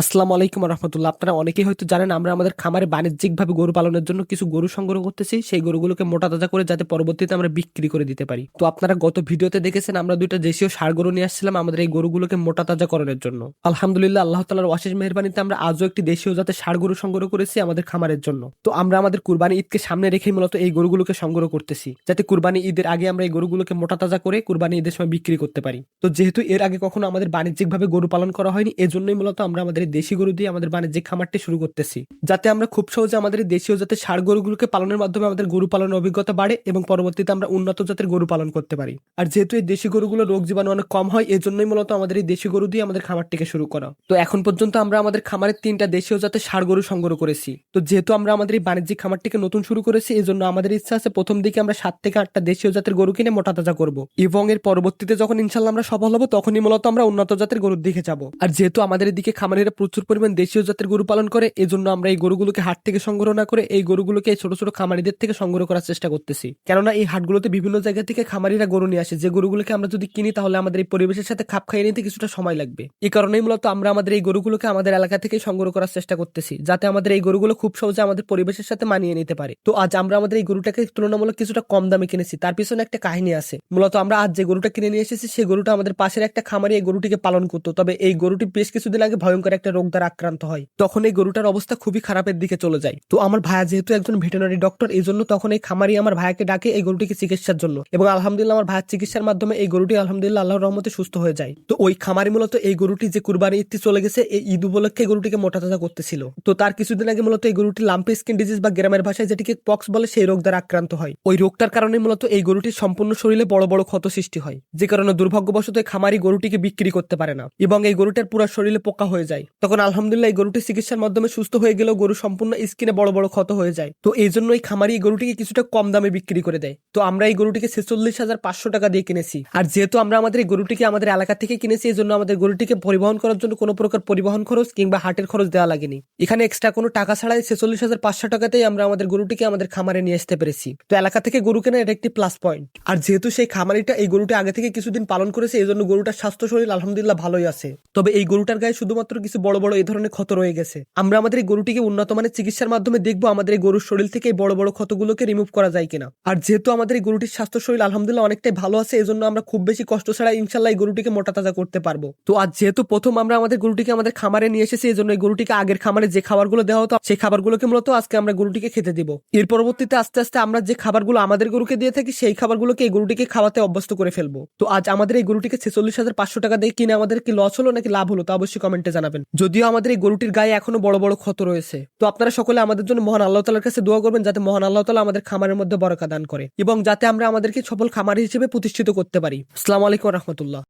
আসসালামু আলাইকুম রহমতুল্লাহ। আপনারা অনেকেই হয়তো জানেন, আমরা আমাদের খামারে বাণিজ্যিকভাবে গরু পালনের জন্য কিছু গরু সংগ্রহ করতেছি। সেই গরুগুলোকে মোটা তাজা করে যাতে পরবর্তীতে আমরা বিক্রি করে দিতে পারি। তো আপনারা গত ভিডিওতে দেখেছেন, আমরা দুইটা দেশীয় সার গরু নিয়ে আসছিলাম আমাদের এই গরুগুলোকে মোটা তাজা করানোর জন্য। আলহামদুলিল্লাহ, আল্লাহ তালার অশেষ মেহরবানিতে আমরা আজও একটি দেশীয় জাতের সার গরু সংগ্রহ করেছি আমাদের খামারের জন্য। তো আমরা আমাদের কুরবানি ঈদকে সামনে রেখেই মূলত এই গরুগুলোকে সংগ্রহ করতেছি, যাতে কুরবানি ঈদের আগে আমরা এই গরুগুলোকে মোটা তাজা করে কুরবানি ঈদের সময় বিক্রি করতে পারি। তো যেহেতু এর আগে কখনো আমাদের বাণিজ্যিকভাবে গরু পালন করা হয়নি, এজন্যই মূলত আমরা আমাদের এই দেশি গরু দিয়ে আমাদের বাণিজ্যিক খামারটি শুরু করতেছি। যাতে আমরা খুব সহজে আমাদের দেশীয় জাতের ষাড় গরুগুলোকে পালনের মাধ্যমে আমাদের গরু পালনের অভিজ্ঞতা বাড়ে এবং পরবর্তীতে আমরা উন্নত জাতের গরু পালন করতে পারি। আর যেহেতু এই দেশি গরুগুলো রোগ জীবাণু অনেক কম হয়, এজন্যই মূলত আমাদের এই দেশি গরু দিয়ে আমাদের খামারটিকে শুরু করা। তো এখন পর্যন্ত আমরা আমাদের খামারের তিনটা দেশীয় জাতের ষাড় গরু সংগ্রহ করেছি। তো যেহেতু আমরা আমাদের এই বাণিজ্যিক খামারটিকে নতুন শুরু করেছি এই জন্য আমাদের ইচ্ছা আছে প্রথম দিকে আমরা সাত থেকে আটটা দেশীয় জাতের গরু কিনে মোটা তাজা করব। এবং এর পরবর্তীতে যখন ইনশাল্লাহ আমরা সফল হব, তখনই মূলত আমরা উন্নত জাতের গরুর দিকে যাব। আর যেহেতু আমাদের এদিকে খামারিরা প্রচুর পরিমাণ দেশীয় জাতের গরু পালন করে, এজন্য আমরা এই গরুগুলোকে হাট থেকে সংগ্রহ না করে এই গরুগুলোকে ছোট ছোট খামারিদের থেকে সংগ্রহ করার চেষ্টা করতেছি। কেননা এই হাটগুলোতে বিভিন্ন জায়গা থেকে খামারিরা গরু নিয়ে আসে। যে গরুগুলোকে আমরা যদি কিনি, তাহলে আমাদের এই পরিবেশের সাথে খাপ খাইয়ে নিতে কিছুটা সময় লাগবে। এই কারণেই মূলত আমরা আমাদের এই গরুগুলোকে আমাদের এলাকা থেকে সংগ্রহ করার চেষ্টা করতেছি, যাতে আমাদের এই গরুগুলো খুব সহজে আমাদের পরিবেশের সাথে মানিয়ে নিতে পারে। তো আজ আমরা আমাদের এই গরুটাকে তুলনামূলক কিছুটা কম দামে কিনেছি। তার পিছনে একটা কাহিনী আছে। মূলত আমরা আজ যে গরুটা কিনে নিয়ে এসেছি সেই গরুটা আমাদের পাশের একটা খামারি এই গরুটিকে পালন করতো। তবে এই গরুটি বেশ কিছুদিন আগে ভয়ঙ্কর একটা রোগ দ্বারা আক্রান্ত হয়। তখন এই গরুটার অবস্থা খুবই খারাপের দিকে চলে যায়। তো আমার ভাইয়া যেহেতু একজন ভেটেনারি ডক্টর, এই জন্য তখন এই খামারি আমার ভাইয়াকে ডাকে এই গরুটিকে চিকিৎসার জন্য। এবং আলহামদুলিল্লাহ আমার ভাইয়ের চিকিৎসার মাধ্যমে এই গরুটি আলহামদুলিল্লাহ আল্লাহর রহমতে সুস্থ হয়ে যায়। তো ওই খামারি মূলত এই গরুটি যে কুরবানি ঈদটি চলে গেছে, এই ঈদ উপলক্ষে গরুটিকে মোটা তাজা করতেছিল। তো তার কিছুদিন আগে মূলত এই গরুটি লাম্পি স্কিন ডিজিজ বা গ্রামের ভাষায় যেটিকে পক্স বলে সেই রোগ দ্বারা আক্রান্ত হয়। ওই রোগটার কারণে মূলত এই গরুটির সম্পূর্ণ শরীরে বড় বড় ক্ষত সৃষ্টি হয়। যে কারণে দুর্ভাগ্যবশত খামারি গরুটিকে বিক্রি করতে পারে না। এবং এই গরুটার পুরো শরীরে পোকা হয়ে যায়। তখন আলহামদুলিল্লাহ এই গরুটি চিকিৎসার মাধ্যমে সুস্থ হয়ে গেলেও গরু সম্পূর্ণ স্কিনে বড় বড় ক্ষত হয়ে যায়। তো এই জন্য এই খামারি এই গরুটিকে কিছুটা কম দামে বিক্রি করে দেয়। তো আমরা এই গরুটিকে ছেচল্লিশ হাজার পাঁচশো টাকা দিয়ে কিনেছি। আর যেহেতু আমরা আমাদের এই গরুটিকে আমাদের এলাকা থেকে কিনেছি এই জন্য আমাদের গরুটিকে পরিবহন করার জন্য কোনো প্রকার পরিবহন খরচ কিংবা হাটের খরচ দেওয়া লাগেনি। এখানে এক্সট্রা কোনো টাকা ছাড়াই ছেচল্লিশ হাজার পাঁচশো টাকাতেই আমরা আমাদের গরুটিকে আমাদের খামারে নিয়ে আসতে পেরেছি। তো এলাকা থেকে গরু কেনা এটা একটি প্লাস পয়েন্ট আর যেহেতু সেই খামারিটা এই গরুটি আগে থেকে কিছুদিন পালন করেছে এই জন্য গরুটার স্বাস্থ্য শরীর আলহামদুলিল্লাহ ভালোই আছে। তবে এই গরুটার গায়ে শুধুমাত্র কিছু বড় বড় এই ধরনের ক্ষত রয়ে গেছে। আমরা আমাদের এই গরুটিকে উন্নত মানের চিকিৎসার মাধ্যমে দেখব আমাদের এই গরুর শরীর থেকে এই বড় বড় ক্ষতগুলোকে রিমুভ করা যায় কিনা। আর যেহেতু আমাদের এই গরুটির স্বাস্থ্য শরীর আলহামদুলিল্লাহ অনেকটাই ভালো আছে এই জন্য আমরা খুব বেশি কষ্ট ছাড়া ইনশাল্লাহ এই গরুটিকে মোটা তাজা করতে পারব। তো আজ যেহেতু প্রথম আমরা আমাদের গরুটিকে আমাদের খামারে নিয়ে এসেছি এই জন্য এই গরুটিকে আগের খামারে যে খাবারগুলো দেওয়া হতো, সেই খাবারগুলোকে মূলত আজকে আমরা গরুটিকে খেতে দিব। এর পরবর্তীতে আস্তে আস্তে আমরা যে খাবারগুলো আমাদের গরুকে দিয়ে থাকি, সেই খাবারগুলোকে এই গরুটিকে খাওয়াতে অভ্যস্ত করে ফেলব। তো আজ আমাদের এই গরুটিকে ছেচল্লিশ হাজার পাঁচশো টাকা দিয়ে কিনে আমাদের কি লস হলো নাকি লাভ হলো তা অবশ্যই কমেন্টে জানাবেন। যদিও আমাদের এই গরুটির গায়ে এখনও বড় বড় ক্ষত রয়েছে। তো আপনারা সকলে আমাদের জন্য মহান আল্লাহ তালার কাছে দোয়া করবেন, যাতে মহান আল্লাহ তালা আমাদের খামারের মধ্যে বরকা দান করে এবং যাতে আমরা আমাদেরকে সফল খামার হিসেবে প্রতিষ্ঠিত করতে পারি। আসসালামু আলাইকুম রহমতুল্লাহ।